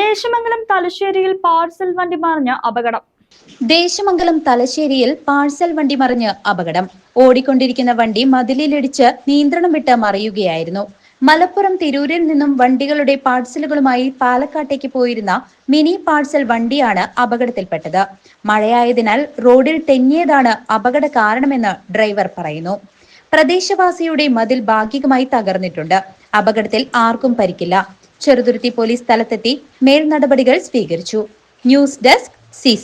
Deshamangalam തലശ്ശേരിയിൽ parcel വണ്ടി മറിഞ്ഞ അപകടം. ദേശമംഗലം തലശ്ശേരിയിൽ പാഴ്സൽ വണ്ടി മറിഞ്ഞ് അപകടം. ഓടിക്കൊണ്ടിരിക്കുന്ന വണ്ടി മതിലിലിടിച്ച് നിയന്ത്രണം വിട്ട് മറിയുകയായിരുന്നു. മലപ്പുറം തിരൂരിൽ നിന്നും വണ്ടികളുടെ പാഴ്സലുകളുമായി പാലക്കാട്ടേക്ക് പോയിരുന്ന മിനി പാഴ്സൽ വണ്ടിയാണ് അപകടത്തിൽപ്പെട്ടത്. മഴയായതിനാൽ റോഡിൽ തെന്നിയതാണ് അപകട കാരണമെന്ന് ഡ്രൈവർ പറയുന്നു. പ്രദേശവാസിയുടെ മതിൽ ഭാഗികമായി തകർന്നിട്ടുണ്ട്. അപകടത്തിൽ ആർക്കും പരിക്കില്ല. ചെറുതുരുത്തി പോലീസ് സ്ഥലത്തെത്തി മേൽ നടപടികൾ സ്വീകരിച്ചു. News desk C